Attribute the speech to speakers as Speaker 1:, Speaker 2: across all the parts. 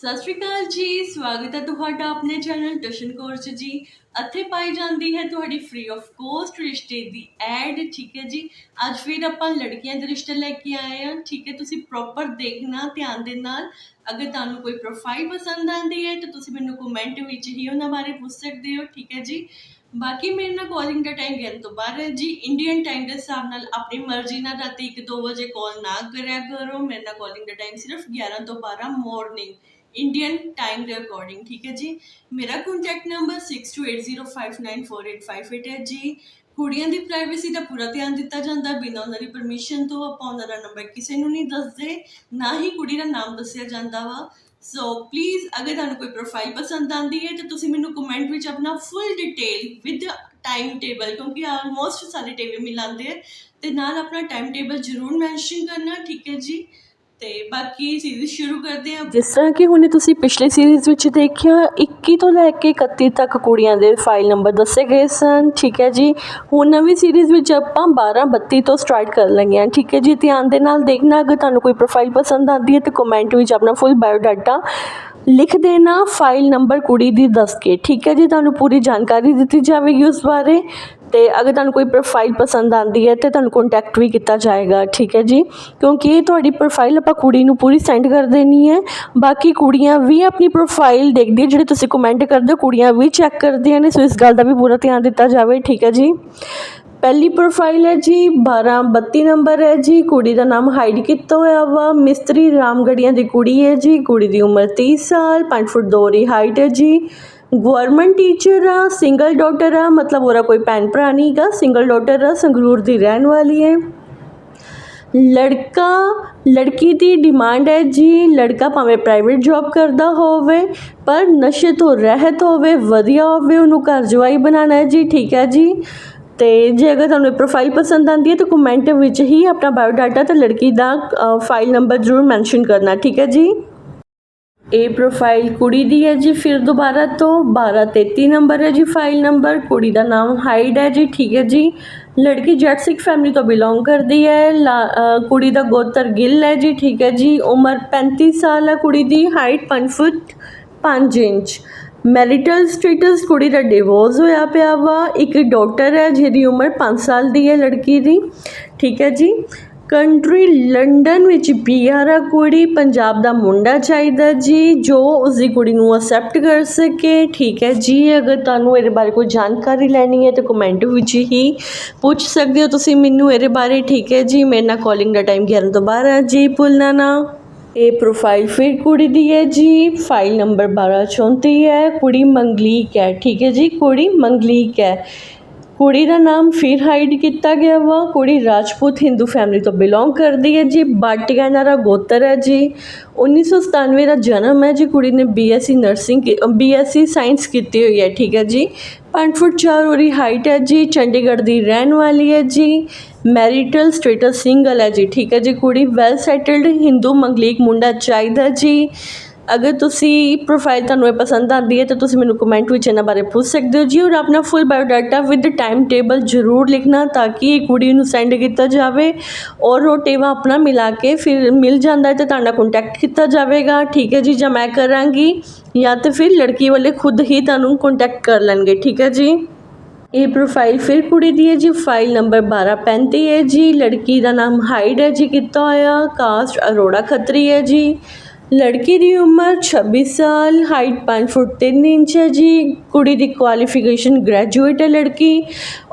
Speaker 1: ਸਤਿ ਸ਼੍ਰੀ ਅਕਾਲ ਜੀ, ਸਵਾਗਤ ਹੈ ਤੁਹਾਡਾ ਆਪਣੇ ਚੈਨਲ ਟਸ਼ਨ ਕੋਰਸ ਜੀ। ਇੱਥੇ ਪਾਈ ਜਾਂਦੀ ਹੈ ਤੁਹਾਡੀ ਫ੍ਰੀ ਆਫ ਕੋਸਟ ਰਿਸ਼ਤੇ ਦੀ ਐਡ ਠੀਕ ਹੈ ਜੀ। ਅੱਜ ਫਿਰ ਆਪਾਂ ਲੜਕੀਆਂ ਦੇ ਰਿਸ਼ਤੇ ਲੈ ਕੇ ਆਏ ਹਾਂ, ਠੀਕ ਹੈ। ਤੁਸੀਂ ਪ੍ਰੋਪਰ ਦੇਖਣਾ, ਧਿਆਨ ਦੇ ਨਾਲ। ਅਗਰ ਤੁਹਾਨੂੰ ਕੋਈ ਪ੍ਰੋਫਾਈਲ ਪਸੰਦ ਆਉਂਦੀ ਹੈ, ਤਾਂ ਤੁਸੀਂ ਮੈਨੂੰ ਕਮੈਂਟ ਵਿੱਚ ਹੀ ਉਹਨਾਂ ਬਾਰੇ ਪੁੱਛ ਸਕਦੇ ਹੋ, ਠੀਕ ਹੈ ਜੀ। ਬਾਕੀ ਮੇਰੇ ਨਾਲ ਕਾਲਿੰਗ ਦਾ ਟਾਈਮ ਗਿਣ ਤੋਂ ਬਾਹਰ ਹੈ ਜੀ। ਇੰਡੀਅਨ ਟਾਈਮ ਦੇ ਹਿਸਾਬ ਨਾਲ ਆਪਣੀ ਮਰਜ਼ੀ ਨਾਲ ਰਾਤੀ 1-2 ਵਜੇ ਕਾਲ ਨਾ ਕਰਿਆ ਕਰੋ। ਮੇਰੇ ਨਾਲ ਕਾਲਿੰਗ ਦਾ ਟਾਈਮ ਸਿਰਫ 11 ਤੋਂ 12 ਮਾਰਨਿੰਗ ਇੰਡੀਅਨ ਟਾਈਮ ਦੇ ਅਕੋਰਡਿੰਗ ਠੀਕ ਹੈ ਜੀ ਮੇਰਾ ਕੰਟੈਕਟ ਨੰਬਰ 6280594858 ਹੈ ਜੀ ਕੁੜੀਆਂ ਦੀ ਪ੍ਰਾਈਵੇਸੀ ਦਾ ਪੂਰਾ ਧਿਆਨ ਦਿੱਤਾ ਜਾਂਦਾ, ਬਿਨਾਂ ਉਹਨਾਂ ਦੀ ਪਰਮਿਸ਼ਨ ਤੋਂ ਆਪਾਂ ਉਹਨਾਂ ਦਾ ਨੰਬਰ ਕਿਸੇ ਨੂੰ ਨਹੀਂ ਦੱਸਦੇ, ਨਾ ਹੀ ਕੁੜੀ ਦਾ ਨਾਮ ਦੱਸਿਆ ਜਾਂਦਾ ਵਾ। ਸੋ ਪਲੀਜ਼ ਅਗਰ ਤੁਹਾਨੂੰ ਕੋਈ ਪ੍ਰੋਫਾਈਲ ਪਸੰਦ ਆਂਦੀ ਹੈ, ਤਾਂ ਤੁਸੀਂ ਮੈਨੂੰ ਕਮੈਂਟ ਵਿੱਚ ਆਪਣਾ full detail with time table ਕਿਉਂਕਿ ਆਲਮੋਸਟ ਸਾਰੇ ਟੇਬਲ ਮਿਲਾਉਂਦੇ ਆ, ਤੇ ਨਾਲ ਆਪਣਾ ਟਾਈਮ ਟੇਬਲ ਜ਼ਰੂਰ ਮੈਂਸ਼ਨ ਕਰਨਾ, ਠੀਕ ਹੈ ਜੀ? ਤੇ ਬਾਕੀ ਸੀਰੀਜ਼ ਸ਼ੁਰੂ ਕਰਦੇ ਹਾਂ
Speaker 2: ਜਿਸ ਤਰ੍ਹਾਂ ਕਿ ਹੁਣੇ ਤੁਸੀਂ ਪਿਛਲੇ ਸੀਰੀਜ਼ ਵਿੱਚ ਦੇਖਿਆ 21 ਤੋਂ ਲੈ ਕੇ 31 ਤੱਕ ਕੁੜੀਆਂ ਦੇ ਫਾਈਲ ਨੰਬਰ ਦੱਸੇ ਗਏ ਸਨ, ਠੀਕ ਹੈ ਜੀ। ਹੁਣ ਨਵੀਂ ਸੀਰੀਜ਼ ਵਿੱਚ ਆਪਾਂ 12 32 ਤੋਂ ਸਟਾਰਟ ਕਰ ਲਈਆਂ, ਠੀਕ ਹੈ ਜੀ। ਧਿਆਨ ਦੇ ਨਾਲ ਦੇਖਣਾ, ਅਗਰ ਤੁਹਾਨੂੰ ਕੋਈ ਪ੍ਰੋਫਾਈਲ ਪਸੰਦ ਆਉਂਦੀ ਹੈ ਤਾਂ ਕਮੈਂਟ ਵਿੱਚ ਆਪਣਾ ਫੁੱਲ ਬਾਇਓਡਾਟਾ ਲਿਖ ਦੇਣਾ ਫਾਈਲ ਨੰਬਰ ਕੁੜੀ ਦੀ ਦੱਸ ਕੇ, ਠੀਕ ਹੈ ਜੀ। ਤੁਹਾਨੂੰ ਪੂਰੀ ਜਾਣਕਾਰੀ ਦਿੱਤੀ ਜਾਵੇਗੀ ਉਸ ਬਾਰੇ। ਤੇ ਅਗਰ ਤੁਹਾਨੂੰ ਕੋਈ ਪ੍ਰੋਫਾਈਲ ਪਸੰਦ ਆਉਂਦੀ ਹੈ ਤੇ ਤੁਹਾਨੂੰ ਕੰਟੈਕਟ ਵੀ ਕੀਤਾ ਜਾਏਗਾ, ਠੀਕ ਹੈ ਜੀ? ਕਿਉਂਕਿ ਤੁਹਾਡੀ ਪ੍ਰੋਫਾਈਲ ਆਪਾਂ ਕੁੜੀ ਨੂੰ ਪੂਰੀ ਸੈਂਡ ਕਰ ਦੇਣੀ ਹੈ। ਬਾਕੀ ਕੁੜੀਆਂ ਵੀ ਆਪਣੀ ਪ੍ਰੋਫਾਈਲ ਦੇਖਦੀ ਜਿਹੜੇ ਤੁਸੀਂ ਕਮੈਂਟ ਕਰਦੇ ਹੋ, ਕੁੜੀਆਂ ਵੀ ਚੈੱਕ ਕਰਦੀਆਂ ਨੇ, ਸੋ ਇਸ ਗੱਲ ਦਾ ਵੀ ਪੂਰਾ ਧਿਆਨ ਦਿੱਤਾ ਜਾਵੇ, ਠੀਕ ਹੈ ਜੀ? ਪਹਿਲੀ ਪ੍ਰੋਫਾਈਲ ਹੈ ਜੀ 1232 ਨੰਬਰ ਹੈ ਜੀ, ਕੁੜੀ ਦਾ ਨਾਮ ਹਾਈਡ ਕੀਤਾ ਹੋਇਆ ਵਾ। ਮਿਸਤਰੀ ਰਾਮਗੜੀਆਂ ਦੀ ਕੁੜੀ ਹੈ ਜੀ, ਕੁੜੀ ਦੀ ਉਮਰ 30 ਸਾਲ 5 ਫੁੱਟ 2 ਦੀ ਹਾਈਟ ਹੈ ਜੀ। ਗਵਰਨਮੈਂਟ ਟੀਚਰ ਆ ਸਿੰਗਲ ਡਾਟਰ ਆ, ਮਤਲਬ ਉਹਦਾ ਕੋਈ ਭੈਣ ਭਰਾ ਨਹੀਂ ਗਾ ਸਿੰਗਲ ਡਾਟਰ ਆ, ਸੰਗਰੂਰ ਦੀ ਰਹਿਣ ਵਾਲੀ ਹੈ। ਲੜਕਾ, ਲੜਕੀ ਦੀ ਡਿਮਾਂਡ ਹੈ ਜੀ, ਲੜਕਾ ਭਾਵੇਂ ਪ੍ਰਾਈਵੇਟ ਜੌਬ ਕਰਦਾ ਹੋਵੇ, ਪਰ ਨਸ਼ੇ ਤੋਂ ਰਹਿਤ ਹੋਵੇ, ਵਧੀਆ ਹੋਵੇ, ਉਹਨੂੰ ਘਰ ਜਵਾਈ ਬਣਾਉਣਾ ਹੈ ਜੀ, ਠੀਕ ਹੈ ਜੀ। ਤੇ ਜੇ ਅਗਰ ਤੁਹਾਨੂੰ ਪ੍ਰੋਫਾਈਲ ਪਸੰਦ ਆਉਂਦੀ ਹੈ, ਤਾਂ ਕਮੈਂਟ ਵਿੱਚ ਹੀ ਆਪਣਾ ਬਾਇਓਡਾਟਾ ਤੇ ਲੜਕੀ ਦਾ ਫਾਈਲ ਨੰਬਰ ਜ਼ਰੂਰ ਮੈਂਸ਼ਨ ਕਰਨਾ, ਠੀਕ ਹੈ ਜੀ। ਇਹ ਪ੍ਰੋਫਾਈਲ ਕੁੜੀ ਦੀ ਹੈ ਜੀ ਫਿਰ ਦੁਬਾਰਾ ਤੋਂ। 1233 ਨੰਬਰ ਹੈ ਜੀ ਫਾਈਲ ਨੰਬਰ ਕੁੜੀ ਦਾ ਨਾਮ ਹਾਈਡ ਹੈ ਜੀ, ਠੀਕ ਹੈ ਜੀ। ਲੜਕੀ ਜੱਟ ਸਿੱਖ ਫੈਮਿਲੀ ਤੋਂ ਬਿਲੋਂਗ ਕਰਦੀ ਹੈ। ਲਾ- ਕੁੜੀ ਦਾ ਗੋਤਰ ਗਿੱਲ ਹੈ ਜੀ, ਠੀਕ ਹੈ ਜੀ। ਉਮਰ 35 ਸਾਲ ਹੈ ਕੁੜੀ ਦੀ height 5 foot 5 inch. Marital status ਕੁੜੀ ਦਾ ਡਿਵੋਰਸ ਹੋਇਆ ਪਿਆ ਵਾ। ਇੱਕ ਡਾਕਟਰ ਹੈ ਜਿਹਦੀ ਉਮਰ 5 ਸਾਲ ਦੀ ਹੈ ਲੜਕੀ ਦੀ, ਠੀਕ ਹੈ ਜੀ। ਕੰਟਰੀ ਲੰਡਨ ਵਿੱਚ ਪੀਆਰ ਆ ਕੁੜੀ, ਪੰਜਾਬ ਦਾ ਮੁੰਡਾ ਚਾਹੀਦਾ ਜੀ, ਜੋ ਉਸ ਦੀ ਕੁੜੀ ਨੂੰ ਅਸੈਪਟ ਕਰ ਸਕੇ। ਠੀਕ ਹੈ ਜੀ, ਅਗਰ ਤੁਹਾਨੂੰ ਇਹਦੇ ਬਾਰੇ ਕੋਈ ਜਾਣਕਾਰੀ ਲੈਣੀ ਹੈ ਤਾਂ ਕਮੈਂਟ ਵਿੱਚ ਹੀ ਪੁੱਛ ਸਕਦੇ ਹੋ ਤੁਸੀਂ ਮੈਨੂੰ ਇਹਦੇ ਬਾਰੇ। ਠੀਕ ਹੈ ਜੀ, ਮੇਰੇ ਨਾਲ ਕਾਲਿੰਗ ਦਾ ਟਾਈਮ 11 ਤੋਂ 12 ਹੈ ਜੀ ਭੁੱਲਣਾ ਨਾ ਇਹ ਪ੍ਰੋਫਾਈਲ ਫਿਰ ਕੁੜੀ ਦੀ ਹੈ ਜੀ ਫਾਈਲ ਨੰਬਰ 1234 ਹੈ, ਕੁੜੀ ਮੰਗਲੀਕ ਹੈ। ਠੀਕ ਹੈ ਜੀ, ਕੁੜੀ ਮੰਗਲੀਕ ਹੈ। ਕੁੜੀ ਦਾ ਨਾਮ ਫਿਰ ਹਾਈਡ ਕੀਤਾ ਗਿਆ ਵਾ। ਕੁੜੀ ਰਾਜਪੂਤ ਹਿੰਦੂ ਫੈਮਿਲੀ ਤੋਂ ਬਿਲੋਂਗ ਕਰਦੀ ਹੈ ਜੀ। ਬਾਟੀਆ ਇਹਨਾਂ ਦਾ ਗੋਤਰ ਹੈ ਜੀ। 1997 ਦਾ ਜਨਮ ਹੈ ਜੀ। ਕੁੜੀ ਨੇ ਬੀਐਸਸੀ ਨਰਸਿੰਗ ਬੀਐਸਸੀ ਸਾਇੰਸ ਕੀਤੀ ਹੋਈ ਹੈ, ਠੀਕ ਹੈ ਜੀ। 5 ਫੁੱਟ 4 ਉਹਦੀ ਹਾਈਟ ਹੈ ਜੀ। ਚੰਡੀਗੜ੍ਹ ਦੀ ਰਹਿਣ ਵਾਲੀ ਹੈ ਜੀ। ਮੈਰਿਟਲ ਸਟੇਟਸ ਸਿੰਗਲ ਹੈ ਜੀ, ਠੀਕ ਹੈ ਜੀ। ਕੁੜੀ ਵੈਲ ਸੈਟਲਡ ਹਿੰਦੂ, ਮੰਗਲੀਕ ਮੁੰਡਾ ਚਾਹੀਦਾ ਜੀ। ਅਗਰ ਤੁਸੀਂ ਪ੍ਰੋਫਾਈਲ ਤੁਹਾਨੂੰ ਇਹ ਪਸੰਦ ਆਉਂਦੀ ਹੈ, ਤਾਂ ਤੁਸੀਂ ਮੈਨੂੰ ਕਮੈਂਟ ਵਿੱਚ ਇਹਨਾਂ ਬਾਰੇ ਪੁੱਛ ਸਕਦੇ ਹੋ। ਜੀ, ਔਰ ਆਪਣਾ full biodata with time table ਜ਼ਰੂਰ ਲਿਖਣਾ ਤਾਂ ਕਿ ਇਹ ਕੁੜੀ ਨੂੰ ਸੈਂਡ ਕੀਤਾ ਜਾਵੇ ਔਰ ਉਹ ਟੇਵਾ ਆਪਣਾ ਮਿਲਾ ਕੇ ਫਿਰ ਮਿਲ ਜਾਂਦਾ ਹੈ ਤਾਂ ਤੁਹਾਡਾ ਕੰਟੈਕਟ ਕੀਤਾ ਜਾਵੇਗਾ। ਠੀਕ ਹੈ ਜੀ, ਜਾਂ ਮੈਂ ਕਰਾਂਗੀ ਜਾਂ ਤਾਂ ਫਿਰ ਲੜਕੀ ਵਾਲੇ ਖੁਦ ਹੀ ਤੁਹਾਨੂੰ ਕੰਟੈਕਟ ਕਰ ਲੈਣਗੇ। ਠੀਕ ਹੈ ਜੀ? ਇਹ ਪ੍ਰੋਫਾਈਲ ਫਿਰ ਕੁੜੀ ਦੀ ਹੈ ਜੀ ਫਾਈਲ ਨੰਬਰ 1235 ਹੈ ਜੀ। ਲੜਕੀ ਦਾ ਨਾਮ ਹਾਈਡ ਹੈ ਜੀ, ਕੀਤਾ ਹੋਇਆ। ਕਾਸਟ ਅਰੋੜਾ ਖੱਤਰੀ ਹੈ ਜੀ। ਲੜਕੀ ਦੀ ਉਮਰ 26 ਸਾਲ ਹਾਈਟ 5 ਫੁੱਟ 3 ਇੰਚ ਹੈ ਜੀ। ਕੁੜੀ ਦੀ ਕੁਆਲੀਫਿਕੇਸ਼ਨ ਗ੍ਰੈਜੂਏਟ ਹੈ ਲੜਕੀ।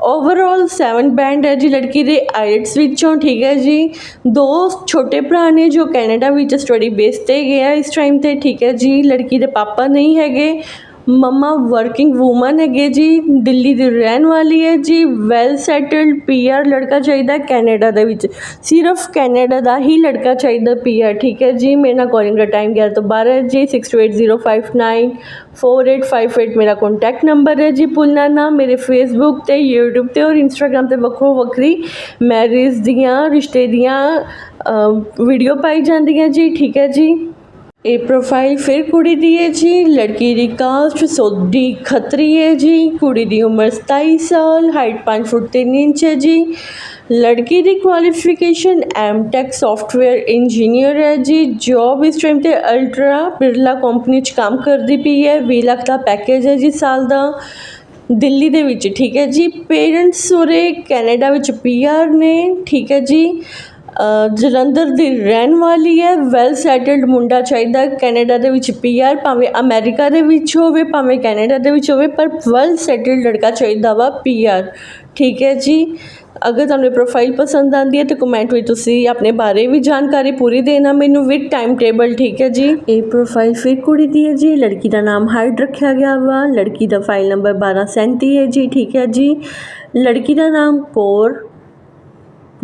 Speaker 2: ਓਵਰਆਲ 7 ਬੈਂਡ ਹੈ ਜੀ ਲੜਕੀ ਦੇ ਆਈਲਟਸ ਵਿੱਚੋਂ, ਠੀਕ ਹੈ ਜੀ। ਦੋ ਛੋਟੇ ਭਰਾ ਨੇ ਜੋ ਕੈਨੇਡਾ ਵਿੱਚ ਸਟੱਡੀ ਬੇਸ ਤੇ ਗਿਆ ਇਸ ਟਾਈਮ ਤੇ, ਠੀਕ ਹੈ ਜੀ। ਲੜਕੀ ਦੇ ਪਾਪਾ ਨਹੀਂ ਹੈਗੇ। ਮੰਮਾ ਵਰਕਿੰਗ ਵੂਮਨ ਹੈਗੇ ਜੀ, ਦਿੱਲੀ ਦੀ ਰਹਿਣ ਵਾਲੀ ਹੈ ਜੀ ਵੈਲ ਸੈਟਲਡ ਪੀਆਰ ਲੜਕਾ ਚਾਹੀਦਾ ਕੈਨੇਡਾ ਦੇ ਵਿੱਚ। ਸਿਰਫ ਕੈਨੇਡਾ ਦਾ ਹੀ ਲੜਕਾ ਚਾਹੀਦਾ ਪੀਆਰ ਠੀਕ ਹੈ ਜੀ? ਮੇਰੇ ਨਾਲ ਕਾਲਿੰਗ ਦਾ ਟਾਈਮ 11 ਤੋਂ 12 ਹੈ ਜੀ 6280594858 ਮੇਰਾ ਕੰਟੈਕਟ ਨੰਬਰ ਹੈ ਜੀ ਭੁੱਲਣਾ ਨਾ ਮੇਰੇ ਫੇਸਬੁੱਕ ਤੇ, YouTube ਤੇ ਔਰ Instagram ਤੇ ਵੱਖੋ ਵੱਖਰੀ ਮੈਰਿਜ ਦੀਆਂ, ਰਿਸ਼ਤੇ ਦੀਆਂ ਵੀਡੀਓ ਪਾਈ ਜਾਂਦੀਆਂ ਜੀ, ਠੀਕ ਹੈ ਜੀ? ਇਹ ਪ੍ਰੋਫਾਈਲ ਫਿਰ ਕੁੜੀ ਦੀ ਹੈ ਜੀ, ਲੜਕੀ ਦੀ ਕਾਸਟ ਸੋਡੀ ਖੱਤਰੀ ਹੈ ਜੀ, ਕੁੜੀ ਦੀ ਉਮਰ 27 ਸਾਲ ਹਾਈਟ 5 ਫੁੱਟ 3 ਇੰਚ ਹੈ ਜੀ। ਲੜਕੀ ਦੀ ਕੁਆਲੀਫਿਕੇਸ਼ਨ ਟੈਕ ਸੌਫਟਵੇਅਰ ਇੰਜੀਨੀਅਰ ਹੈ ਜੀ ਜੌਬ ਇਸ ਟਾਈਮ ਤੇ ਅਲਟਰਾ ਬਿਰਲਾ ਕੰਪਨੀ 'ਚ ਕੰਮ ਕਰਦੀ ਪਈ ਹੈ 20 ਲੱਖ ਦਾ ਪੈਕੇਜ ਹੈ ਜੀ ਸਾਲ ਦਾ। ਦਿੱਲੀ ਦੇ ਵਿੱਚ, ਠੀਕ ਹੈ ਜੀ। ਪੇਰੈਂਟਸ ਉਰੇ ਕੈਨੇਡਾ ਵਿੱਚ ਪੀਆਰ ਨੇ, ਠੀਕ ਹੈ ਜੀ। ਜਲੰਧਰ ਦੀ ਰਹਿਣ ਵਾਲੀ ਹੈ ਵੈਲ ਸੈਟਲਡ ਮੁੰਡਾ ਚਾਹੀਦਾ ਕੈਨੇਡਾ ਦੇ ਵਿੱਚ ਪੀਆਰ ਭਾਵੇਂ ਅਮਰੀਕਾ ਦੇ ਵਿੱਚ ਹੋਵੇ, ਭਾਵੇਂ ਕੈਨੇਡਾ ਦੇ ਵਿੱਚ ਹੋਵੇ, ਪਰ ਵੈਲ ਸੈਟਲਡ ਲੜਕਾ ਚਾਹੀਦਾ ਵਾ ਪੀਆਰ ਠੀਕ ਹੈ ਜੀ? ਅਗਰ ਤੁਹਾਨੂੰ ਪ੍ਰੋਫਾਈਲ ਪਸੰਦ ਆਉਂਦੀ ਹੈ ਤਾਂ ਕਮੈਂਟ ਵਿੱਚ ਤੁਸੀਂ ਆਪਣੇ ਬਾਰੇ ਵੀ ਜਾਣਕਾਰੀ ਪੂਰੀ ਦੇਣਾ ਮੈਨੂੰ ਵਿਦ ਟਾਈਮ ਟੇਬਲ ਠੀਕ ਹੈ ਜੀ? ਇਹ ਪ੍ਰੋਫਾਈਲ ਫਿਰ ਕੁੜੀ ਦੀ ਹੈ ਜੀ ਲੜਕੀ ਦਾ ਨਾਮ ਹਾਈਡ ਰੱਖਿਆ ਗਿਆ ਵਾ। ਲੜਕੀ ਦਾ ਫਾਈਲ ਨੰਬਰ 1237 ਹੈ ਜੀ, ਠੀਕ ਹੈ ਜੀ? ਲੜਕੀ ਦਾ ਨਾਮ ਕੌਰ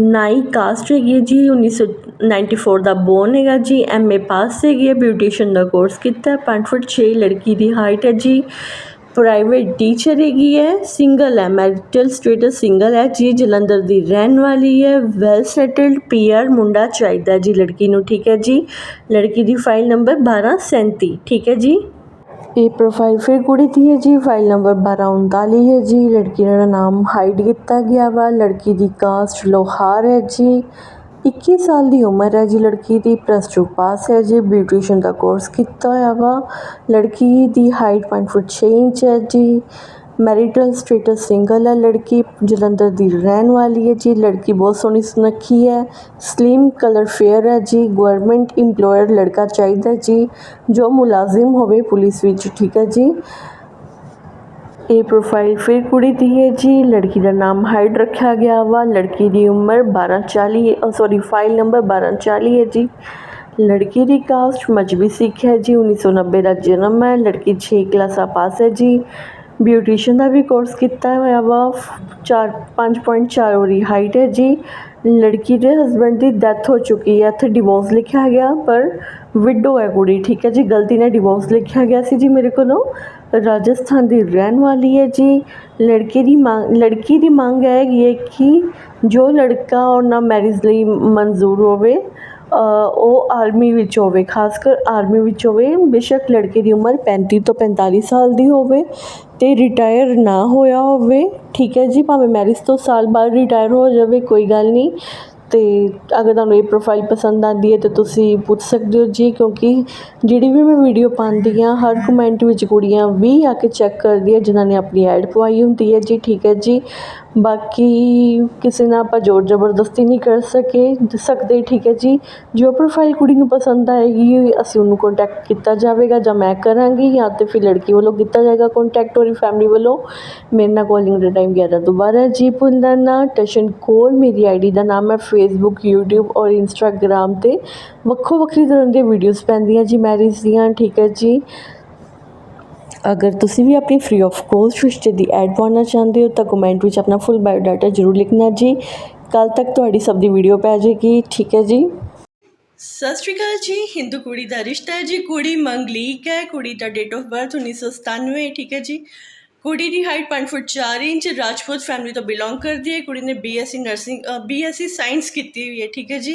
Speaker 2: ਨਾਈ ਕਾਸਟ ਹੈਗੀ ਹੈ ਜੀ 1994 ਦਾ ਬੋਰਨ ਹੈਗਾ ਜੀ ਐਮਏ ਪਾਸ ਹੈਗੀ ਹੈ ਬਿਊਟੀਸ਼ੀਅਨ ਦਾ ਕੋਰਸ ਕੀਤਾ ਹੈ 5 ਫੁੱਟ 6 ਲੜਕੀ ਦੀ ਹਾਈਟ ਹੈ ਜੀ। ਪ੍ਰਾਈਵੇਟ ਟੀਚਰ ਹੈਗੀ ਹੈ ਸਿੰਗਲ ਹੈ ਮੈਰਿਟਲ ਸਟੇਟਸ ਸਿੰਗਲ ਹੈ ਜੀ, ਜਲੰਧਰ ਦੀ ਰਹਿਣ ਵਾਲੀ ਹੈ ਵੈਲ ਸੈਟਲਡ ਪੀਆਰ ਮੁੰਡਾ ਚਾਹੀਦਾ ਜੀ, ਲੜਕੀ ਨੂੰ, ਠੀਕ ਹੈ ਜੀ। ਲੜਕੀ ਦੀ ਫਾਈਲ ਨੰਬਰ 1237 ਠੀਕ ਹੈ ਜੀ। ਇਹ ਪ੍ਰੋਫਾਈਲ ਫਿਰ ਕੁੜੀ ਦੀ ਹੈ ਜੀ ਫਾਈਲ ਨੰਬਰ 1239 ਹੈ ਜੀ। ਲੜਕੀ ਦਾ ਨਾਮ ਹਾਈਡ ਕੀਤਾ ਗਿਆ ਵਾ। ਲੜਕੀ ਦੀ ਕਾਸਟ ਲੋਹਾਰ ਹੈ ਜੀ। 21 ਸਾਲ ਦੀ ਉਮਰ ਹੈ ਜੀ। ਲੜਕੀ ਦੀ ਪਲੱਸ 2 ਪਾਸ ਹੈ ਜੀ। ਬਿਊਟੀਸ਼ੀਅਨ ਦਾ ਕੋਰਸ ਕੀਤਾ ਹੋਇਆ ਵਾ। ਲੜਕੀ ਦੀ ਹਾਈਟ 5 ਫੁੱਟ 6 ਇੰਚ ਹੈ ਜੀ। ਮੈਰਿਟਲ ਸਟੇਟਸ ਸਿੰਗਲ ਹੈ ਲੜਕੀ ਜਲੰਧਰ ਦੀ ਰਹਿਣ ਵਾਲੀ ਹੈ ਜੀ ਲੜਕੀ ਬਹੁਤ ਸੋਹਣੀ ਸੁਨੱਖੀ ਹੈ ਸਲਿਮ ਕਲਰ ਫੇਅਰ ਹੈ ਜੀ ਗਵਰਨਮੈਂਟ EMPLOYER ਲੜਕਾ ਚਾਹੀਦਾ ਜੀ ਜੋ ਮੁਲਾਜ਼ਮ ਹੋਵੇ ਪੁਲਿਸ ਵਿੱਚ ਠੀਕ ਹੈ ਜੀ ਇਹ ਪ੍ਰੋਫਾਈਲ ਫਿਰ ਕੁੜੀ ਦੀ ਹੈ ਜੀ ਲੜਕੀ ਦਾ ਨਾਮ ਹਾਈਡ ਰੱਖਿਆ ਗਿਆ ਵਾ ਲੜਕੀ ਦੀ ਉਮਰ 1240 ਸੌਰੀ ਫਾਈਲ ਨੰਬਰ 1240 ਹੈ ਜੀ ਲੜਕੀ ਦੀ ਕਾਸਟ ਮਜਬੀ ਸਿੱਖ ਹੈ ਜੀ 1990 ਦਾ ਜਨਮ ਹੈ ਲੜਕੀ 6 ਕਲਾਸਾਂ ਪਾਸ ਹੈ ਜੀ ਬਿਊਟੀਸ਼ੀਅਨ ਦਾ ਵੀ ਕੋਰਸ ਕੀਤਾ ਹੋਇਆ ਵਾ। 4 5.4 ਉਹਦੀ ਹਾਈਟ ਹੈ ਜੀ। ਲੜਕੀ ਦੇ ਹਸਬੰਡ ਦੀ ਡੈਥ ਹੋ ਚੁੱਕੀ ਹੈ। ਇੱਥੇ ਡਿਵੋਰਸ ਲਿਖਿਆ ਗਿਆ, ਪਰ ਵਿਡੋ ਹੈ ਕੁੜੀ, ਠੀਕ ਹੈ ਜੀ। ਗਲਤੀ ਨਾਲ ਡਿਵੋਰਸ ਲਿਖਿਆ ਗਿਆ ਸੀ ਜੀ ਮੇਰੇ ਕੋਲੋਂ। ਰਾਜਸਥਾਨ ਦੀ ਰਹਿਣ ਵਾਲੀ ਹੈ ਜੀ। ਲੜਕੇ ਦੀ ਮੰਗ, ਲੜਕੀ ਦੀ ਮੰਗ ਹੈ ਕਿ ਜੋ ਲੜਕਾ ਉਹਨਾਂ ਮੈਰਿਜ ਲਈ ਮਨਜ਼ੂਰ ਹੋਵੇ ਉਹ ਆਰਮੀ ਵਿੱਚ ਹੋਵੇ, ਖਾਸ ਕਰ ਆਰਮੀ ਵਿੱਚ ਹੋਵੇ, ਬੇਸ਼ੱਕ ਲੜਕੇ ਦੀ ਉਮਰ 35 ਤੋਂ 45 ਸਾਲ ਦੀ ਹੋਵੇ ਅਤੇ ਰਿਟਾਇਰ ਨਾ ਹੋਇਆ ਹੋਵੇ। ਠੀਕ ਹੈ ਜੀ, ਭਾਵੇਂ ਮੈਰਿਜ ਤੋਂ ਸਾਲ ਬਾਅਦ ਰਿਟਾਇਰ ਹੋ ਜਾਵੇ, ਕੋਈ ਗੱਲ ਨਹੀਂ। ਅਤੇ ਅਗਰ ਤੁਹਾਨੂੰ ਇਹ ਪ੍ਰੋਫਾਈਲ ਪਸੰਦ ਆਉਂਦੀ ਹੈ, ਤਾਂ ਤੁਸੀਂ ਪੁੱਛ ਸਕਦੇ ਹੋ ਜੀ, ਕਿਉਂਕਿ ਜਿਹੜੀ ਵੀ ਮੈਂ ਵੀਡੀਓ ਪਾਉਂਦੀ ਹਾਂ, ਹਰ ਕਮੈਂਟ ਵਿੱਚ ਕੁੜੀਆਂ ਵੀ ਆ ਕੇ ਚੈੱਕ ਕਰਦੀ ਹੈ ਜਿਨ੍ਹਾਂ ਨੇ ਆਪਣੀ ਐਡ ਪਵਾਈ ਹੁੰਦੀ ਹੈ। ਜੀ, ਠੀਕ ਹੈ ਜੀ। ਬਾਕੀ ਕਿਸੇ ਨਾਲ ਆਪਾਂ ਜ਼ੋਰ ਜ਼ਬਰਦਸਤੀ ਨਹੀਂ ਕਰ ਸਕੇ, ਸਕਦੇ, ਠੀਕ ਹੈ ਜੀ। ਜੋ ਪ੍ਰੋਫਾਈਲ ਕੁੜੀ ਨੂੰ ਪਸੰਦ ਆਏਗੀ, ਅਸੀਂ ਉਹਨੂੰ ਕੋਂਟੈਕਟ ਕੀਤਾ ਜਾਵੇਗਾ ਜਾਂ ਮੈਂ ਕਰਾਂਗੀ ਜਾਂ ਤਾਂ ਫਿਰ ਲੜਕੀ ਵੱਲੋਂ ਕੀਤਾ ਜਾਏਗਾ ਕੋਂਟੈਕਟ ਉਹਦੀ ਫੈਮਿਲੀ ਵੱਲੋਂ। ਮੇਰੇ ਨਾਲ ਕਾਲਿੰਗ ਦਾ ਟਾਈਮ 11 ਤੋਂ 12 ਜੀ ਭੁੱਲਣਾ ਨਾ ਟਸ਼ਨ ਕੋਲ ਮੇਰੀ ਆਈਡੀ ਦਾ ਨਾਮ ਹੈ ਫੇਸਬੁੱਕ YouTube ਔਰ ਇੰਸਟਾਗ੍ਰਾਮ ਤੇ ਵੱਖੋ ਵੱਖਰੀ ਤਰ੍ਹਾਂ ਦੀਆਂ ਵੀਡੀਓਜ਼ ਪੈਂਦੀਆਂ ਜੀ ਮੈਰਿਜ ਦੀਆਂ, ਠੀਕ ਹੈ ਜੀ। ਅਗਰ ਤੁਸੀਂ ਵੀ ਆਪਣੀ ਫ੍ਰੀ ਆਫ ਕੋਸਟ ਰਿਸ਼ਤੇ ਦੀ ਐਡ ਪਾਉਣਾ ਚਾਹੁੰਦੇ ਹੋ, ਤਾਂ ਕਮੈਂਟ ਵਿੱਚ ਆਪਣਾ ਫੁੱਲ ਬਾਇਓਡਾਟਾ ਜ਼ਰੂਰ ਲਿਖਣਾ ਜੀ। ਕੱਲ ਤੱਕ ਤੁਹਾਡੀ ਸਭ ਦੀ ਵੀਡੀਓ ਪੈ ਜਾਏਗੀ, ਠੀਕ ਹੈ ਜੀ?
Speaker 1: ਸਤਿ ਸ਼੍ਰੀ ਅਕਾਲ ਜੀ, ਹਿੰਦੂ ਕੁੜੀ ਦਾ ਰਿਸ਼ਤਾ ਹੈ ਜੀ। ਕੁੜੀ ਮੰਗਲੀਕ ਹੈ, ਕੁੜੀ ਦਾ ਡੇਟ ਆਫ ਬਰਥ 1997 ਠੀਕ ਹੈ ਜੀ। ਕੁੜੀ ਦੀ height 5 foot 4 inch, Rajput family ਤੋਂ ਬਿਲੋਂਗ ਕਰਦੀ ਹੈ। ਕੁੜੀ ਨੇ ਬੀਐਸਸੀ ਨਰਸਿੰਗ ਬੀਐਸਸੀ ਸਾਇੰਸ ਕੀਤੀ ਹੋਈ ਹੈ, ਠੀਕ ਹੈ ਜੀ।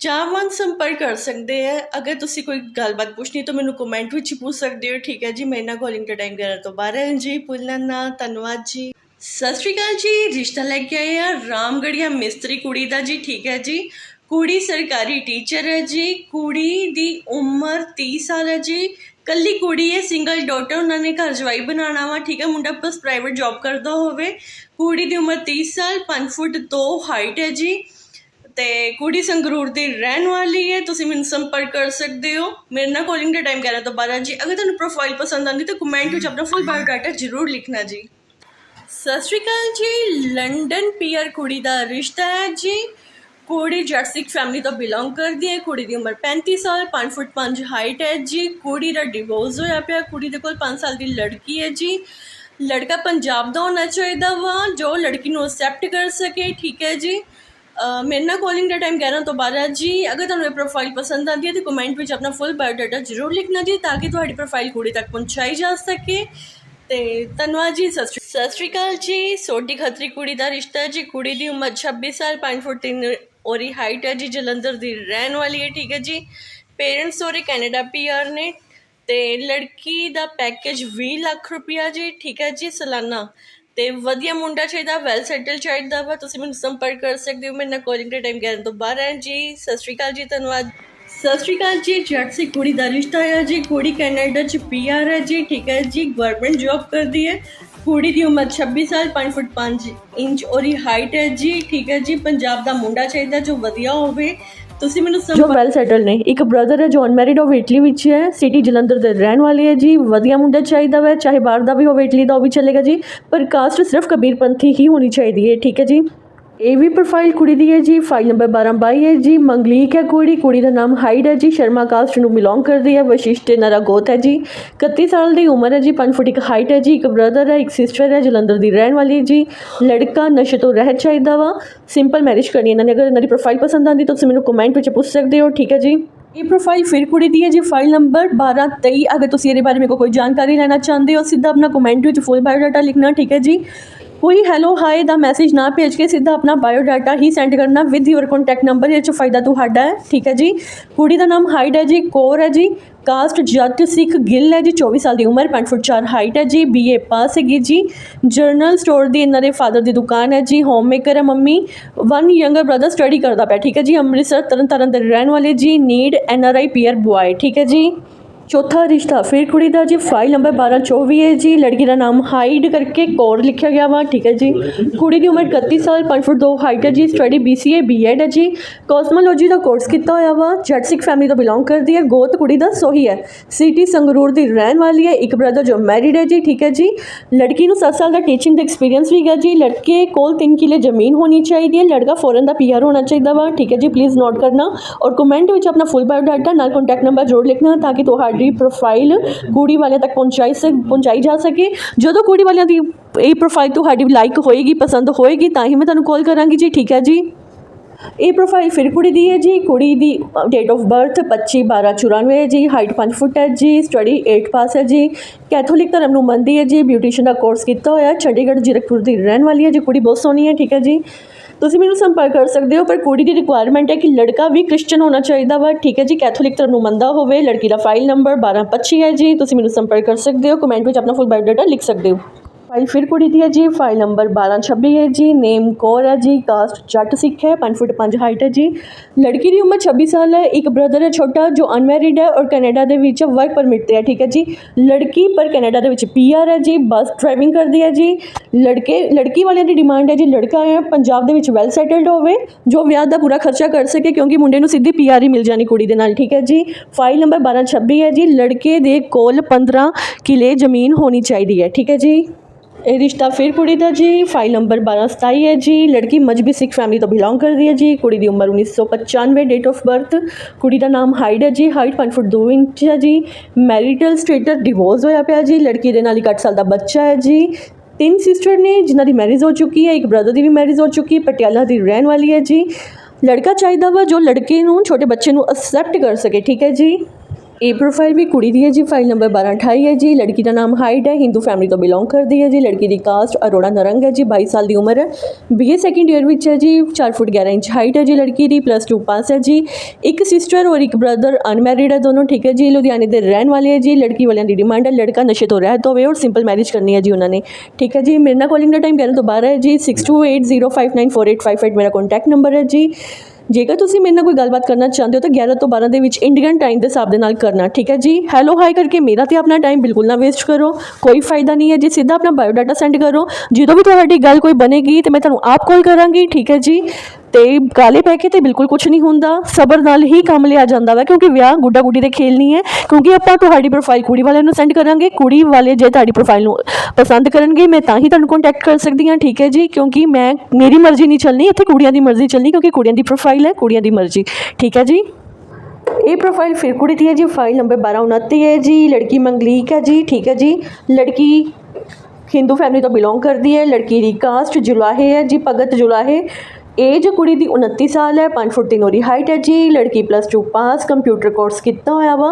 Speaker 1: ਚਾਹਵਾਨ ਸੰਪਰਕ ਕਰ ਸਕਦੇ ਹੈ ਅਗਰ ਤੁਸੀਂ ਕੋਈ ਗੱਲਬਾਤ ਪੁੱਛਣੀ ਤਾਂ ਮੈਨੂੰ ਕਮੈਂਟ ਵਿੱਚ ਹੀ ਪੁੱਛ ਸਕਦੇ ਹੋ। ਠੀਕ ਹੈ ਜੀ ਮੇਰੇ ਨਾਲ ਕਾਲਿੰਗ ਦਾ ਟਾਈਮ 11 ਤੋਂ 12 ਹੈ ਜੀ। ਭੁੱਲਣਾ ਨਾ, ਧੰਨਵਾਦ ਜੀ। ਸਤਿ ਸ਼੍ਰੀ ਅਕਾਲ ਜੀ, ਰਿਸ਼ਤਾ ਲੈ ਕੇ ਆਏ ਆ ਰਾਮਗੜੀਆ ਮਿਸਤਰੀ ਕੁੜੀ ਦਾ ਜੀ। ਠੀਕ ਹੈ ਜੀ, ਕੁੜੀ ਸਰਕਾਰੀ ਟੀਚਰ ਹੈ ਜੀ। ਕੁੜੀ ਦੀ ਉਮਰ 30 ਸਾਲ ਹੈ ਜੀ। ਕੱਲੀ ਕੁੜੀ ਹੈ ਸਿੰਗਲ ਡਾਟਰ ਉਹਨਾਂ ਨੇ ਘਰ ਜਵਾਈ ਬਣਾਉਣਾ ਵਾ। ਠੀਕ ਹੈ, ਮੁੰਡਾ ਬਸ ਪ੍ਰਾਈਵੇਟ ਜੌਬ ਕਰਦਾ ਹੋਵੇ। ਕੁੜੀ ਦੀ ਉਮਰ 30 ਸਾਲ 5 ਫੁੱਟ 2 ਹਾਈਟ ਹੈ ਜੀ। ਤੇ ਕੁੜੀ ਸੰਗਰੂਰ ਦੀ ਰਹਿਣ ਵਾਲੀ ਹੈ, ਤੁਸੀਂ ਮੈਨੂੰ ਸੰਪਰਕ ਕਰ ਸਕਦੇ ਹੋ। ਮੇਰੇ ਨਾਲ ਕਾਲਿੰਗ ਦਾ ਟਾਈਮ 11 ਤੋਂ 12 ਜੀ। ਅਗਰ ਤੁਹਾਨੂੰ ਪ੍ਰੋਫਾਈਲ ਪਸੰਦ ਆਉਂਦੀ ਤਾਂ ਕਮੈਂਟ ਵਿੱਚ ਆਪਣਾ ਫੁੱਲ ਬਾਇਓਡਾਟਾ ਜ਼ਰੂਰ ਲਿਖਣਾ ਜੀ। ਸਤਿ ਸ਼੍ਰੀ ਅਕਾਲ ਜੀ। ਲੰਡਨ ਪੀਅਰ ਕੁੜੀ ਦਾ ਰਿਸ਼ਤਾ ਹੈ ਜੀ। ਕੁੜੀ ਜਰਸਿਕ ਸਿੱਖ ਫੈਮਿਲੀ ਤੋਂ ਬਿਲੋਂਗ ਕਰਦੀ ਹੈ। ਕੁੜੀ ਦੀ ਉਮਰ 35 ਸਾਲ 5 ਫੁੱਟ 5 ਹਾਈਟ ਹੈ ਜੀ। ਕੁੜੀ ਦਾ ਡਿਵੋਰਸ ਹੋਇਆ ਪਿਆ। ਕੁੜੀ ਦੇ ਕੋਲ 5 ਸਾਲ ਦੀ ਲੜਕੀ ਹੈ ਜੀ। ਲੜਕਾ ਪੰਜਾਬ ਦਾ ਹੋਣਾ ਚਾਹੀਦਾ ਵਾ। ਜੋ ਲੜਕੀ ਨੂੰ ਅਸੈਪਟ ਕਰ ਸਕੇ, ਠੀਕ ਹੈ ਜੀ। ਮੇਰੇ ਨਾਲ ਕਾਲਿੰਗ ਦਾ ਟਾਈਮ 11 ਤੋਂ 12 ਜੀ, ਅਗਰ ਤੁਹਾਨੂੰ ਇਹ ਪ੍ਰੋਫਾਈਲ ਪਸੰਦ ਆਉਂਦੀ ਹੈ ਤਾਂ ਕਮੈਂਟ ਵਿੱਚ ਆਪਣਾ ਫੁੱਲ ਬਾਇਓਡਾਟਾ ਜ਼ਰੂਰ ਲਿਖਣਾ ਜੀ, ਤਾਂ ਕਿ ਤੁਹਾਡੀ ਪ੍ਰੋਫਾਈਲ ਕੁੜੀ ਤੱਕ ਪਹੁੰਚਾਈ ਜਾ ਸਕੇ। ਤੇ ਧੰਨਵਾਦ ਜੀ, ਸਤਿ ਸ਼੍ਰੀ ਸਤਿ ਸ਼੍ਰੀ ਅਕਾਲ ਜੀ ਸੋਡੀ ਖੱਤਰੀ ਕੁੜੀ ਦਾ ਰਿਸ਼ਤਾ ਹੈ ਜੀ, ਕੁੜੀ ਦੀ ਉਮਰ 26 ਸਾਲ 5 ਫੁੱਟ 3 ਔਰੀ ਹਾਈਟ ਹੈ ਜੀ, ਜਲੰਧਰ ਦੀ ਰਹਿਣ ਵਾਲੀ ਹੈ, ਠੀਕ ਹੈ ਜੀ। ਪੇਰੈਂਟਸ ਉਹਦੇ ਕੈਨੇਡਾ ਪੀਆਰ ਨੇ, ਤੇ ਲੜਕੀ ਦਾ ਪੈਕੇਜ 20 ਲੱਖ ਰੁਪਇਆ ਜੀ, ਠੀਕ ਹੈ ਜੀ, ਸਾਲਾਨਾ। ਤੇ ਵਧੀਆ ਮੁੰਡਾ ਚਾਹੀਦਾ ਵੈਲ ਸੈਟਲ ਚਾਹੀਦਾ ਵਾ। ਤੁਸੀਂ ਮੈਨੂੰ ਸੰਪਰਕ ਕਰ ਸਕਦੇ ਹੋ, ਮੇਰੇ ਨਾਲ ਕਾਲਿੰਗ ਦੇ ਟਾਈਮ ਕਰਨ ਤੋਂ ਬਾਹਰ ਹੈ ਜੀ, ਸਤਿ ਸ਼੍ਰੀ ਅਕਾਲ ਜੀ, ਧੰਨਵਾਦ। ਸਤਿ ਸ਼੍ਰੀ ਅਕਾਲ ਜੀ ਜੱਟ ਸੀ ਕੁੜੀ ਦਾ ਰਿਸ਼ਤਾ ਹੈ ਜੀ, ਕੁੜੀ ਕੈਨੇਡਾ ਚ ਪੀਆਰ ਹੈ ਜੀ, ਠੀਕ ਹੈ ਜੀ ਗਵਰਨਮੈਂਟ ਜੌਬ ਕਰਦੀ ਹੈ। ਕੁੜੀ ਦੀ ਉਮਰ 26 ਸਾਲ 5 ਫੁੱਟ 5 ਇੰਚ ਉਹਦੀ ਹਾਈਟ ਹੈ ਜੀ, ਠੀਕ ਹੈ ਜੀ, ਪੰਜਾਬ ਦਾ ਮੁੰਡਾ ਚਾਹੀਦਾ ਜੋ ਵਧੀਆ ਹੋਵੇ। ਤੁਸੀਂ ਮੈਨੂੰ
Speaker 2: ਜੋ ਵੈਲ ਸੈਟਲ ਨੇ। ਇੱਕ ਬ੍ਰਦਰ ਹੈ ਜੋ ਅਨਮੈਰਿਡ ਉਹ ਇਟਲੀ ਵਿੱਚ ਹੈ ਸਿਟੀ ਜਲੰਧਰ ਦੇ ਰਹਿਣ ਵਾਲੇ ਹੈ ਜੀ। ਵਧੀਆ ਮੁੰਡਾ ਚਾਹੀਦਾ ਹੈ ਚਾਹੇ ਬਾਹਰ ਦਾ ਵੀ ਹੋਵੇ ਇਟਲੀ ਦਾ ਉਹ ਵੀ ਚੱਲੇਗਾ ਜੀ। ਪਰ ਕਾਸਟ ਸਿਰਫ ਕਬੀਰ ਪੰਥੀ ਹੀ ਹੋਣੀ ਚਾਹੀਦੀ ਹੈ। ਠੀਕ ਹੈ ਜੀ? ਇਹ ਵੀ ਪ੍ਰੋਫਾਈਲ ਕੁੜੀ ਦੀ ਹੈ ਜੀ ਫਾਈਲ ਨੰਬਰ 1222 ਹੈ ਜੀ, ਮੰਗਲੀਕ ਹੈ ਕੁੜੀ ਕੁੜੀ ਦਾ ਨਾਮ ਹਾਈਡ ਹੈ ਜੀ, ਸ਼ਰਮਾ ਕਾਸਟ ਨੂੰ ਬਿਲੋਂਗ ਕਰਦੀ ਹੈ, ਵਸ਼ਿਸ਼ਟ ਨਰਾ ਗੋਤ ਹੈ ਜੀ 31 ਸਾਲ ਦੀ ਉਮਰ ਹੈ ਜੀ 5 ਫੁੱਟ ਇੱਕ ਹਾਈਟ ਹੈ ਜੀ, ਇੱਕ ਬ੍ਰਦਰ ਹੈ, ਇੱਕ ਸਿਸਟਰ ਹੈ, ਜਲੰਧਰ ਦੀ ਰਹਿਣ ਵਾਲੀ ਜੀ, ਲੜਕਾ ਨਸ਼ੇ ਤੋਂ ਰਹਿਤ ਚਾਹੀਦਾ ਵਾ ਸਿੰਪਲ ਮੈਰਿਜ ਕਰਨੀ ਇਹਨਾਂ ਨੇ, ਅਗਰ ਇਹਨਾਂ ਦੀ ਪ੍ਰੋਫਾਈਲ ਪਸੰਦ ਆਉਂਦੀ ਤਾਂ ਤੁਸੀਂ ਮੈਨੂੰ ਕਮੈਂਟ ਵਿੱਚ ਪੁੱਛ ਸਕਦੇ ਹੋ, ਠੀਕ ਹੈ ਜੀ? ਇਹ ਪ੍ਰੋਫਾਈਲ ਫਿਰ ਕੁੜੀ ਦੀ ਹੈ ਜੀ ਫਾਈਲ ਨੰਬਰ 1223 ਅਗਰ ਤੁਸੀਂ ਇਹਦੇ ਬਾਰੇ ਮੇਰੇ ਕੋਲ ਕੋਈ ਜਾਣਕਾਰੀ ਲੈਣਾ ਚਾਹੁੰਦੇ ਹੋ, ਸਿੱਧਾ ਆਪਣਾ ਕਮੈਂਟ ਵਿੱਚ ਫੁੱਲ ਬਾਇਓਡਾਟਾ ਲਿਖਣਾ, ਠੀਕ ਹੈ ਜੀ? ਕੋਈ ਹੈਲੋ ਹਾਈ ਦਾ ਮੈਸੇਜ ਨਾ ਭੇਜ ਕੇ ਸਿੱਧਾ ਆਪਣਾ ਬਾਇਓਡਾਟਾ ਹੀ ਸੈਂਡ ਕਰਨਾ ਵਿਦ ਯੂਰ ਕੰਟੈਕਟ ਨੰਬਰ ਇਹ 'ਚ ਫਾਇਦਾ ਤੁਹਾਡਾ ਹੈ, ਠੀਕ ਹੈ ਜੀ? ਕੁੜੀ ਦਾ ਨਾਮ ਹਾਈਡ ਹੈ ਜੀ, ਕੋਰ ਹੈ ਜੀ ਕਾਸਟ ਜੱਟ, ਸਿੱਖ, ਗਿੱਲ ਹੈ ਜੀ 24 ਸਾਲ ਦੀ ਉਮਰ 5 ਫੁੱਟ 4 ਹਾਈਟ ਹੈ ਜੀ ਬੀਏ ਪਾਸ ਹੈਗੀ ਜੀ ਜਰਨਲ ਸਟੋਰ ਦੀ ਇਹਨਾਂ ਦੇ ਫਾਦਰ ਦੀ ਦੁਕਾਨ ਹੈ ਜੀ ਹੋਮ ਮੇਕਰ ਹੈ mummy one younger brother study ਕਰਦਾ ਪਿਆ, ਠੀਕ ਹੈ ਜੀ, ਅੰਮ੍ਰਿਤਸਰ, ਤਰਨਤਾਰਨ ਦੇ ਰਹਿਣ ਵਾਲੇ ਜੀ need N R I PR boy ਠੀਕ ਹੈ ਜੀ? ਚੌਥਾ ਰਿਸ਼ਤਾ, ਫਿਰ ਕੁੜੀ ਦਾ ਜੀ ਫਾਈਲ ਨੰਬਰ 1224 ਹੈ ਜੀ, ਲੜਕੀ ਦਾ ਨਾਮ ਹਾਈਡ ਕਰਕੇ ਕੌਰ ਲਿਖਿਆ ਗਿਆ ਵਾ, ਠੀਕ ਹੈ ਜੀ। ਕੁੜੀ ਦੀ ਉਮਰ 31 ਸਾਲ 5 ਫੁੱਟ 2 ਹਾਈਟ ਹੈ ਜੀ ਸਟੱਡੀ BCA ਬੀਐਡ ਹੈ ਜੀ। ਕਾਸਮੋਲੋਜੀ ਦਾ ਕੋਰਸ ਕੀਤਾ ਹੋਇਆ ਵਾ ਜੱਟ ਸਿੱਖ ਫੈਮਿਲੀ ਤੋਂ ਬਿਲੋਂਗ ਕਰਦੀ ਹੈ, ਗੋਤ ਕੁੜੀ ਦਾ ਸੋਹੀ ਹੈ। ਸਿਟੀ ਸੰਗਰੂਰ ਦੀ ਰਹਿਣ ਵਾਲੀ ਹੈ, ਇੱਕ ਬ੍ਰਦਰ ਜੋ ਮੈਰਿਡ ਹੈ ਜੀ, ਠੀਕ ਹੈ ਜੀ। ਲੜਕੀ ਨੂੰ 7 ਸਾਲ ਦਾ ਟੀਚਿੰਗ ਦਾ ਐਕਸਪੀਰੀਅੰਸ ਵੀ ਹੈ ਜੀ, ਲੜਕੇ ਕੋਲ 3 ਕਿਲੇ ਜ਼ਮੀਨ ਹੋਣੀ ਚਾਹੀਦੀ ਹੈ, ਲੜਕਾ ਫੋਰਨ ਦਾ ਪੀਆਰ ਹੋਣਾ ਚਾਹੀਦਾ ਵਾ, ਠੀਕ ਹੈ ਜੀ ਪਲੀਜ਼ ਨੋਟ ਕਰਨਾ ਔਰ ਕਮੈਂਟ ਵਿੱਚ ਆਪਣਾ ਫੁੱਲ ਬਾਇਓਡਾਟਾ ਨਾਲ ਕੰਟੈਕਟ ਨੰਬਰ ਜੋੜ ਲਿਖਣਾ ਤਾਂ ਕਿ ਤੁਹਾਡੀ ਪ੍ਰੋਫਾਈਲ ਕੁੜੀ ਵਾਲਿਆਂ ਤੱਕ ਪਹੁੰਚਾਈ ਸਕ ਪਹੁੰਚਾਈ ਜਾ ਸਕੇ। ਜਦੋਂ ਕੁੜੀ ਵਾਲਿਆਂ ਦੀ ਇਹ ਪ੍ਰੋਫਾਈਲ ਤੁਹਾਡੀ ਲਾਈਕ ਹੋਏਗੀ, ਪਸੰਦ ਹੋਏਗੀ, ਤਾਂ ਹੀ ਮੈਂ ਤੁਹਾਨੂੰ ਕਾਲ ਕਰਾਂਗੀ ਜੀ, ਠੀਕ ਹੈ ਜੀ? ਇਹ ਪ੍ਰੋਫਾਈਲ ਫਿਰ ਕੁੜੀ ਦੀ ਹੈ ਜੀ, ਕੁੜੀ ਦੀ ਡੇਟ ਆਫ ਬਰਥ 25 12 94 ਹੈ ਜੀ ਹਾਈਟ 5 ਫੁੱਟ ਹੈ ਜੀ ਸਟੱਡੀ 8 ਪਾਸ ਹੈ ਜੀ ਕੈਥੋਲਿਕ ਧਰਮ ਨੂੰ ਮੰਨਦੀ ਹੈ ਜੀ ਬਿਊਟੀਸ਼ੀਅਨ ਦਾ ਕੋਰਸ ਕੀਤਾ ਹੋਇਆ ਚੰਡੀਗੜ੍ਹ, ਜੀਰਕਪੁਰ ਦੀ ਰਹਿਣ ਵਾਲੀ ਹੈ ਜੀ, ਕੁੜੀ ਬਹੁਤ ਸੋਹਣੀ ਹੈ, ਠੀਕ ਹੈ ਜੀ। ਤੁਸੀਂ ਮੈਨੂੰ ਸੰਪਰਕ ਕਰ ਸਕਦੇ ਹੋ, ਪਰ ਕੁੜੀ ਦੀ ਰਿਕੁਆਇਰਮੈਂਟ ਹੈ ਕਿ ਲੜਕਾ ਵੀ ਕ੍ਰਿਸਚਨ ਹੋਣਾ ਚਾਹੀਦਾ ਵਾ, ਠੀਕ ਹੈ ਜੀ ਕੈਥੋਲਿਕ ਧਰਮ ਨੂੰ ਮੰਨਦਾ ਹੋਵੇ, ਲੜਕੀ ਦਾ ਫਾਈਲ ਨੰਬਰ 1225 ਹੈ ਜੀ, ਤੁਸੀਂ ਮੈਨੂੰ ਸੰਪਰਕ ਕਰ ਸਕਦੇ ਹੋ ਕਮੈਂਟ ਵਿੱਚ ਆਪਣਾ ਫੁੱਲ ਬਾਇਓਡਾਟਾ ਲਿਖ ਸਕਦੇ ਹੋ। ਫਾਈਲ ਫਿਰ ਕੁੜੀ ਦੀ ਹੈ ਜੀ ਫਾਈਲ ਨੰਬਰ 1226 ਹੈ ਜੀ ਨੇਮ ਕੌਰ ਹੈ ਜੀ ਕਾਸਟ ਜੱਟ ਸਿੱਖ ਹੈ 5 ਫੁੱਟ 5 ਹਾਈਟ ਹੈ ਜੀ। ਲੜਕੀ ਦੀ ਉਮਰ 26 ਸਾਲ ਹੈ, ਇੱਕ ਬ੍ਰਦਰ ਹੈ ਛੋਟਾ, ਜੋ ਅਨਮੈਰਿਡ ਹੈ ਔਰ ਕੈਨੇਡਾ ਦੇ ਵਿੱਚ ਵਰਕ ਪਰਮਿਟ ਤੇ ਹੈ, ਠੀਕ ਹੈ ਜੀ। ਲੜਕੀ ਪਰ ਕੈਨੇਡਾ ਦੇ ਵਿੱਚ ਪੀਆਰ ਹੈ ਜੀ ਬੱਸ ਡਰਾਈਵਿੰਗ ਕਰਦੀ ਹੈ ਜੀ। ਲੜਕੇ, ਲੜਕੀ ਵਾਲਿਆਂ ਦੀ ਡਿਮਾਂਡ ਹੈ ਜੀ, ਲੜਕਾ ਹੈ ਪੰਜਾਬ ਦੇ ਵਿੱਚ ਵੈਲ ਸੈਟਲਡ ਹੋਵੇ, ਜੋ ਵਿਆਹ ਦਾ ਪੂਰਾ ਖਰਚਾ ਕਰ ਸਕੇ, ਕਿਉਂਕਿ ਮੁੰਡੇ ਨੂੰ ਸਿੱਧੀ ਪੀਆਰ ਹੀ ਮਿਲ ਜਾਣੀ ਕੁੜੀ ਦੇ ਨਾਲ, ਠੀਕ ਹੈ ਜੀ। ਫਾਈਲ ਨੰਬਰ 1226 ਹੈ ਜੀ, ਲੜਕੇ ਦੇ ਕੋਲ 15 ਕਿਲੇ ਜ਼ਮੀਨ ਹੋਣੀ ਚਾਹੀਦੀ ਹੈ, ਠੀਕ ਹੈ ਜੀ। ਇਹ ਰਿਸ਼ਤਾ ਫਿਰ ਕੁੜੀ ਦਾ ਜੀ ਫਾਈਲ ਨੰਬਰ 1227 ਹੈ ਜੀ, ਲੜਕੀ ਮਜਬੀ ਸਿੱਖ ਫੈਮਿਲੀ ਤੋਂ ਬਿਲੋਂਗ ਕਰਦੀ ਹੈ ਜੀ, ਕੁੜੀ ਦੀ ਉਮਰ 1995 ਡੇਟ ਆਫ ਬਰਥ ਕੁੜੀ ਦਾ ਨਾਮ ਹਾਈਡ ਹੈ ਜੀ ਹਾਈਟ 5 ਫੁੱਟ 2 ਇੰਚ ਹੈ ਜੀ ਮੈਰਿਟਲ ਸਟੇਟਸ ਡਿਵੋਰਸ ਹੋਇਆ ਪਿਆ ਜੀ, ਲੜਕੀ ਦੇ ਨਾਲ ਇੱਕ 8 ਸਾਲ ਦਾ ਬੱਚਾ ਹੈ ਜੀ, ਤਿੰਨ ਸਿਸਟਰ ਨੇ, ਜਿਨ੍ਹਾਂ ਦੀ ਮੈਰਿਜ ਹੋ ਚੁੱਕੀ ਹੈ, ਇੱਕ ਬ੍ਰਦਰ ਦੀ ਵੀ ਮੈਰਿਜ ਹੋ ਚੁੱਕੀ ਹੈ, ਪਟਿਆਲਾ ਦੀ ਰਹਿਣ ਵਾਲੀ ਹੈ ਜੀ, ਲੜਕਾ ਚਾਹੀਦਾ ਵਾ ਜੋ ਲੜਕੇ ਨੂੰ, ਛੋਟੇ ਬੱਚੇ ਨੂੰ ਅਕਸੈਪਟ ਕਰ ਸਕੇ, ਠੀਕ ਹੈ ਜੀ? ਇਹ ਪ੍ਰੋਫਾਈਲ ਵੀ ਕੁੜੀ ਦੀ ਹੈ ਜੀ ਫਾਈਲ ਨੰਬਰ 1228 ਹੈ ਜੀ ਲੜਕੀ ਦਾ ਨਾਮ ਹਾਈਡ ਹੈ ਹਿੰਦੂ ਫੈਮਿਲੀ ਤੋਂ ਬਿਲੋਂਗ ਕਰਦੀ ਹੈ ਜੀ ਲੜਕੀ ਦੀ ਕਾਸਟ ਅਰੋੜਾ ਨਰੰਗ ਹੈ ਜੀ 22 ਸਾਲ ਦੀ ਉਮਰ ਹੈ ਬੀਏ ਸੈਕੰਡ ਈਅਰ ਵਿੱਚ ਹੈ ਜੀ 4 ਫੁੱਟ 11 ਇੰਚ ਹਾਈਟ ਹੈ ਜੀ ਲੜਕੀ ਦੀ ਪਲੱਸ 2 ਪਾਸ ਹੈ ਜੀ ਇੱਕ ਸਿਸਟਰ ਔਰ ਇੱਕ ਬ੍ਰਦਰ ਅਨਮੈਰਿਡ ਹੈ ਦੋਨੋਂ ਠੀਕ ਹੈ ਜੀ ਲੁਧਿਆਣੇ ਦੇ ਰਹਿਣ ਵਾਲੇ ਹੈ ਜੀ ਲੜਕੀ ਵਾਲਿਆਂ ਦੀ ਡਿਮਾਂਡ ਹੈ ਲੜਕਾ ਨਸ਼ੇ ਤੋਂ ਰਹਿਤ ਹੋਵੇ ਔਰ ਸਿੰਪਲ ਮੈਰਿਜ ਕਰਨੀ ਹੈ ਜੀ ਉਹਨਾਂ ਨੇ ਠੀਕ ਹੈ ਜੀ ਮੇਰੇ ਨਾਲ ਕਾਲਿੰਗ ਦਾ ਟਾਈਮ 11 ਤੋਂ 12 ਹੈ ਜੀ 6280594858 ਮੇਰਾ ਕੰਟੈਕਟ ਨੰਬਰ ਹੈ ਜੀ ਜੇਕਰ ਤੁਸੀਂ ਮੇਰੇ ਨਾਲ ਕੋਈ ਗੱਲਬਾਤ ਕਰਨਾ ਚਾਹੁੰਦੇ ਹੋ ਤਾਂ 11 ਤੋਂ 12 ਦੇ ਵਿੱਚ ਇੰਡੀਅਨ ਟਾਈਮ ਦੇ ਹਿਸਾਬ ਦੇ ਨਾਲ ਕਰਨਾ, ਠੀਕ ਹੈ ਜੀ? ਹੈਲੋ ਹਾਈ ਕਰਕੇ ਮੇਰਾ ਤੇ ਆਪਣਾ ਟਾਈਮ ਬਿਲਕੁਲ ਨਾ ਵੇਸਟ ਕਰੋ, ਕੋਈ ਫਾਇਦਾ ਨਹੀਂ ਹੈ ਜੀ। ਸਿੱਧਾ ਆਪਣਾ ਬਾਇਓਡਾਟਾ ਸੈਂਡ ਕਰੋ। ਜਦੋਂ ਵੀ ਤੁਹਾਡੀ ਗੱਲ ਕੋਈ ਬਣੇਗੀ ਤੇ ਮੈਂ ਤੁਹਾਨੂੰ ਆਪ ਕਾਲ ਕਰਾਂਗੀ, ਠੀਕ ਹੈ ਜੀ? ਤੇ ਗਾਲੇ ਪੈ ਕੇ ਤੇ ਬਿਲਕੁਲ ਕੁਝ ਨਹੀਂ ਹੁੰਦਾ। ਸਬਰ ਨਾਲ ਹੀ ਕੰਮ ਲਿਆ ਜਾਂਦਾ ਵਾ, ਕਿਉਂਕਿ ਵਿਆਹ ਗੁੱਡਾ ਗੁੱਡੀ ਦੇ ਖੇਲ ਨਹੀਂ ਹੈ। ਕਿਉਂਕਿ ਆਪਾਂ ਤੁਹਾਡੀ ਪ੍ਰੋਫਾਈਲ ਕੁੜੀ ਵਾਲਿਆਂ ਨੂੰ ਸੈਂਡ ਕਰਾਂਗੇ, ਕੁੜੀ ਵਾਲੇ ਜੇ ਤੁਹਾਡੀ ਪ੍ਰੋਫਾਈਲ ਨੂੰ ਪਸੰਦ ਕਰਨਗੇ, ਮੈਂ ਤਾਂ ਹੀ ਤੁਹਾਨੂੰ ਕੰਟੈਕਟ ਕਰ ਸਕਦੀ ਹਾਂ, ਠੀਕ ਹੈ ਜੀ? ਕਿਉਂਕਿ ਮੈਂ, ਮੇਰੀ ਮਰਜ਼ੀ ਨਹੀਂ ਚੱਲਣੀ, ਇੱਥੇ ਕੁੜੀਆਂ ਦੀ ਮਰਜ਼ੀ ਚੱਲਣੀ, ਕਿਉਂਕਿ ਕੁੜੀਆਂ ਦੀ ਪ੍ਰੋਫਾਈਲ ਹੈ, ਕੁੜੀਆਂ ਦੀ ਮਰਜ਼ੀ, ਠੀਕ ਹੈ ਜੀ? ਇਹ ਪ੍ਰੋਫਾਈਲ ਫਿਰ ਕੁੜੀ ਦੀ ਹੈ ਜੀ ਫਾਈਲ ਨੰਬਰ 1229 ਹੈ ਜੀ, ਲੜਕੀ ਮੰਗਲੀਕ ਹੈ ਜੀ, ਠੀਕ ਹੈ ਜੀ? ਲੜਕੀ ਹਿੰਦੂ ਫੈਮਿਲੀ ਤੋਂ ਬਿਲੋਂਗ ਕਰਦੀ ਹੈ, ਲੜਕੀ ਦੀ ਕਾਸਟ ਜੁਲਾਹੇ ਹੈ ਜੀ, ਭਗਤ ਜੁਲਾਹੇ। ਏਜ ਕੁੜੀ ਦੀ 29 ਸਾਲ ਹੈ 5 ਫੁੱਟ 3 ਉਹਦੀ ਹਾਈਟ ਹੈ ਜੀ, ਲੜਕੀ ਪਲੱਸ 2 ਪਾਸ ਕੰਪਿਊਟਰ ਕੋਰਸ ਕੀਤਾ ਹੋਇਆ ਵਾ।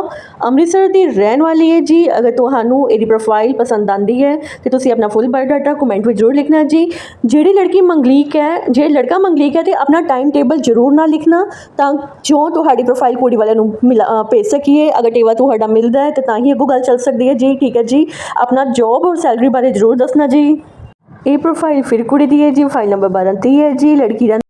Speaker 2: ਅੰਮ੍ਰਿਤਸਰ ਦੀ ਰਹਿਣ ਵਾਲੀ ਹੈ ਜੀ, ਅਗਰ ਤੁਹਾਨੂੰ ਇਹਦੀ ਪ੍ਰੋਫਾਈਲ ਪਸੰਦ ਆਂਦੀ ਹੈ, ਤੇ ਤੁਸੀਂ ਆਪਣਾ ਫੁੱਲ ਬਾਇਓਡਾਟਾ ਕਮੈਂਟ ਵਿੱਚ ਜ਼ਰੂਰ ਲਿਖਣਾ ਜੀ। ਜਿਹੜੀ ਲੜਕੀ ਮੰਗਲੀਕ ਹੈ ਜੇ ਲੜਕਾ ਮੰਗਲੀਕ ਹੈ, ਤੇ ਆਪਣਾ ਟਾਈਮ ਟੇਬਲ ਜ਼ਰੂਰ ਨਾ ਲਿਖਣਾ, ਤਾਂ ਜੋ ਤੁਹਾਡੀ ਪ੍ਰੋਫਾਈਲ ਕੁੜੀ ਵਾਲਿਆਂ ਨੂੰ ਮਿਲਾ ਭੇਜ ਸਕੀਏ। ਅਗਰ ਟੇਵਾ ਤੁਹਾਡਾ ਮਿਲਦਾ ਹੈ, ਤੇ ਤਾਂ ਹੀ ਅੱਗੋਂ ਗੱਲ ਚੱਲ ਸਕਦੀ ਹੈ ਜੀ, ਠੀਕ ਹੈ ਜੀ। ਆਪਣਾ ਜੋਬ ਔਰ ਸੈਲਰੀ ਬਾਰੇ ਜ਼ਰੂਰ ਦੱਸਣਾ ਜੀ। ਇਹ ਪ੍ਰੋਫਾਈਲ ਫਿਰ ਕੁੜੀ ਦੀ ਹੈ ਜੀ ਫਾਈਲ ਨੰਬਰ 12 30 ਹੈ ਜੀ, ਲੜਕੀ ਦਾ